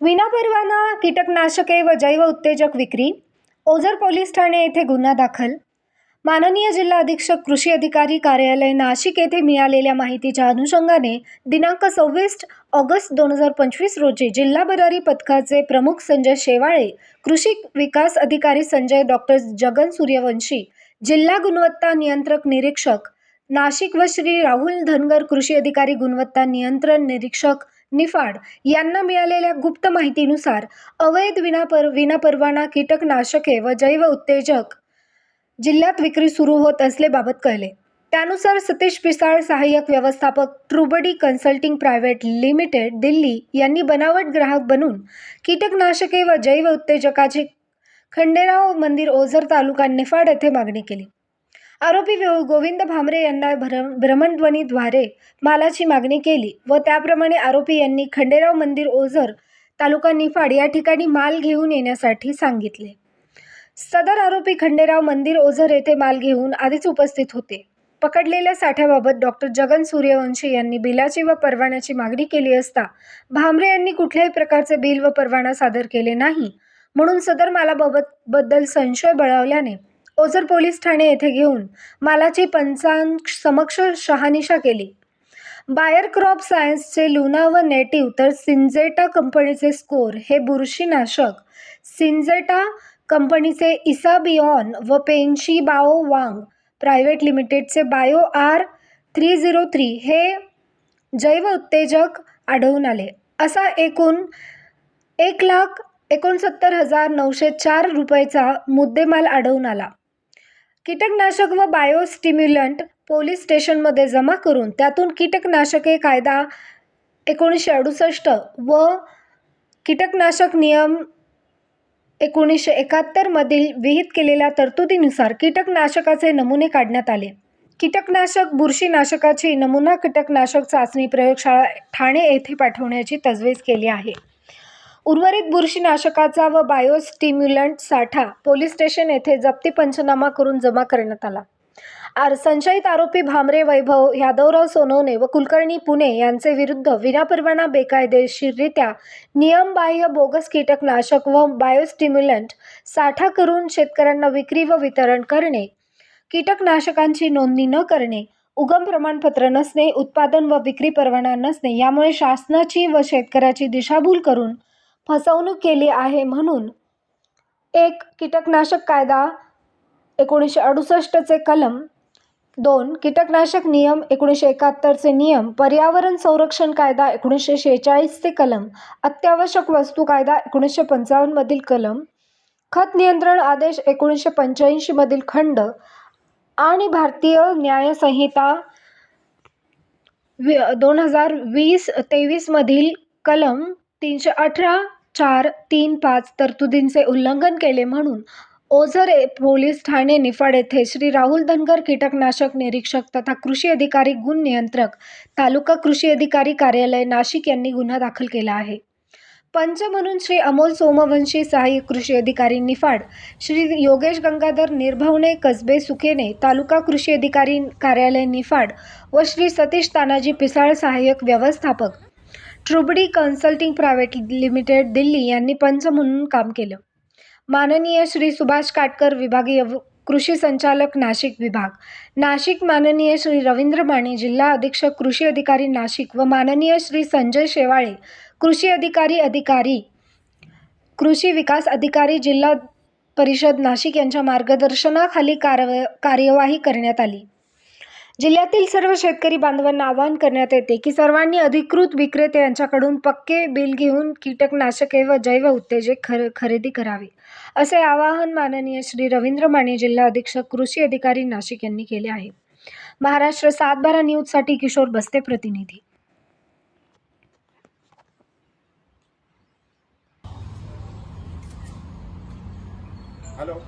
विनापरवाना कीटकनाशके व जैव उत्तेजक विक्री ओझर पोलीस ठाणे येथे गुन्हा दाखल. माननीय जिल्हा अधीक्षक कृषी अधिकारी कार्यालय नाशिक येथे मिळालेल्या माहितीच्या अनुषंगाने दिनांक सव्वीस ऑगस्ट दोन हजार पंचवीस रोजी जिल्हा भरारी पथकाचे प्रमुख संजय शेवाळे कृषी विकास अधिकारी संजय डॉक्टर जगन सूर्यवंशी जिल्हा गुणवत्ता नियंत्रक निरीक्षक नाशिक व श्री राहुल धनगर कृषी अधिकारी गुणवत्ता नियंत्रण निरीक्षक निफाड यांना मिळालेल्या गुप्त माहितीनुसार अवैध विनापर विनापरवाना कीटकनाशके व जैव उत्तेजक जिल्ह्यात विक्री सुरू होत असल्याबाबत कळले. त्यानुसार सतीश पिसाळ सहाय्यक व्यवस्थापक ट्रुबडी कन्सल्टिंग प्रायव्हेट लिमिटेड दिल्ली यांनी बनावट ग्राहक बनून कीटकनाशके व जैव उत्तेजकाची खंडेराव मंदिर ओझर तालुका निफाड येथे मागणी केली. आरोपी गोविंद भामरे यांना भ्रम भ्रमणध्वनीद्वारे मालाची मागणी केली व त्याप्रमाणे आरोपी यांनी खंडेराव मंदिर ओझर तालुका निफाड या ठिकाणी माल घेऊन येण्यासाठी सांगितले. सदर आरोपी खंडेराव मंदिर ओझर येथे माल घेऊन आधीच उपस्थित होते. पकडलेल्या साठ्याबाबत डॉक्टर जगन सूर्यवंशी यांनी बिलाची व परवान्याची मागणी केली असता भामरे यांनी कुठल्याही प्रकारचे बिल व परवाना सादर केले नाही. म्हणून सदर मालाबाबत बद्दल संशय बळावल्याने ओझर पोलीस ठाणे येथे घेऊन मालाची पंचांश समक्ष शहानिशा केली. बायर क्रॉप सायन्सचे लुना व नेटिव्ह तर सिंजेटा कंपनीचे स्कोर हे बुरशीनाशक सिंजेटा कंपनीचे इसाबिऑन व पेन्शी बाओ वांग प्रायव्हेट लिमिटेडचे bio R three zero three हे जैव उत्तेजक आढळून आले. असा एकूण एक लाख एकोणसत्तर हजार नऊशे चार रुपयेचा मुद्देमाल आढळून आला. कीटकनाशक व बायोस्टिम्युलंट पोलीस स्टेशनमध्ये जमा करून त्यातून कीटकनाशके कायदा एकोणीसशे अडुसष्ट व कीटकनाशक नियम एकोणीसशे एकाहत्तरमधील विहित केलेल्या तरतुदीनुसार कीटकनाशकाचे नमुने काढण्यात आले. कीटकनाशक बुरशीनाशकाची नमुना कीटकनाशक चाचणी प्रयोगशाळा ठाणे येथे पाठवण्याची तजवीज केली आहे. उर्वरित बुरशीनाशकाचा व बायोस्टिम्युलंट साठा पोलीस स्टेशन येथे जप्ती पंचनामा करून जमा करण्यात आला. आर. संशयित आरोपी भामरे वैभव यादवराव सोनवणे व कुलकर्णी पुणे यांचे विरुद्ध विनापरवाना बेकायदेशीररित्या नियमबाह्य बोगस कीटकनाशक व बायोस्टिम्युलंट साठा करून शेतकऱ्यांना विक्री व वितरण करणे कीटकनाशकांची नोंदणी न करणे उगम प्रमाणपत्र नसणे उत्पादन व विक्री परवाना नसणे यामुळे शासनाची व शेतकऱ्याची दिशाभूल करून फसवणूक केली आहे म्हणून एक कीटकनाशक कायदा एकोणीसशे अडुसष्टचे कलम दोन कीटकनाशक नियम एकोणीसशे एकाहत्तरचे नियम पर्यावरण संरक्षण कायदा एकोणीसशे शेहेचाळीसचे कलम अत्यावश्यक वस्तू कायदा एकोणीसशे पंचावन्नमधील कलम खत नियंत्रण आदेश एकोणीसशे पंच्याऐंशीमधील खंड आणि भारतीय न्यायसंहिता वि दोन हजार वीस तेवीसमधील कलम तीनशे अठरा चार तीन पाच तरतुदींचे उल्लंघन केले म्हणून ओझर पोलीस ठाणे निफाड येथे श्री राहुल धनगर कीटकनाशक निरीक्षक तथा कृषी अधिकारी गुण नियंत्रक तालुका कृषी अधिकारी कार्यालय नाशिक यांनी गुन्हा दाखल केला आहे. पंच म्हणून श्री अमोल सोमवंशी सहाय्यक कृषी अधिकारी निफाड श्री योगेश गंगाधर निर्भवणे कसबे सुकेने तालुका कृषी अधिकारी कार्यालय निफाड व श्री सतीश तानाजी पिसाळ सहाय्यक व्यवस्थापक ट्रुबडी कन्सल्टिंग प्रायव्हेट लिमिटेड दिल्ली यांनी पंच म्हणून काम केलं. माननीय श्री सुभाष काटकर विभागीय कृषी संचालक नाशिक विभाग. नाशिक माननीय श्री रवींद्र माने जिल्हा अधीक्षक कृषी अधिकारी नाशिक व माननीय श्री संजय शेवाळे कृषी अधिकारी अधिकारी कृषी विकास अधिकारी जिल्हा परिषद नाशिक यांच्या मार्गदर्शनाखाली कारव कार्यवाही करण्यात आली. जिल्ह्यातील सर्व शेतकरी बांधवांना आवाहन करण्यात येते की सर्वांनी अधिकृत विक्रेते यांच्याकडून पक्के बिल घेऊन कीटकनाशके व जैव उत्तेजक खर खरेदी करावे असे आवाहन माननीय श्री रवींद्र माने जिल्हा अधीक्षक कृषी अधिकारी नाशिक यांनी केले आहे. महाराष्ट्र सातबारा न्यूजसाठी किशोर बस्ते प्रतिनिधी. हॅलो.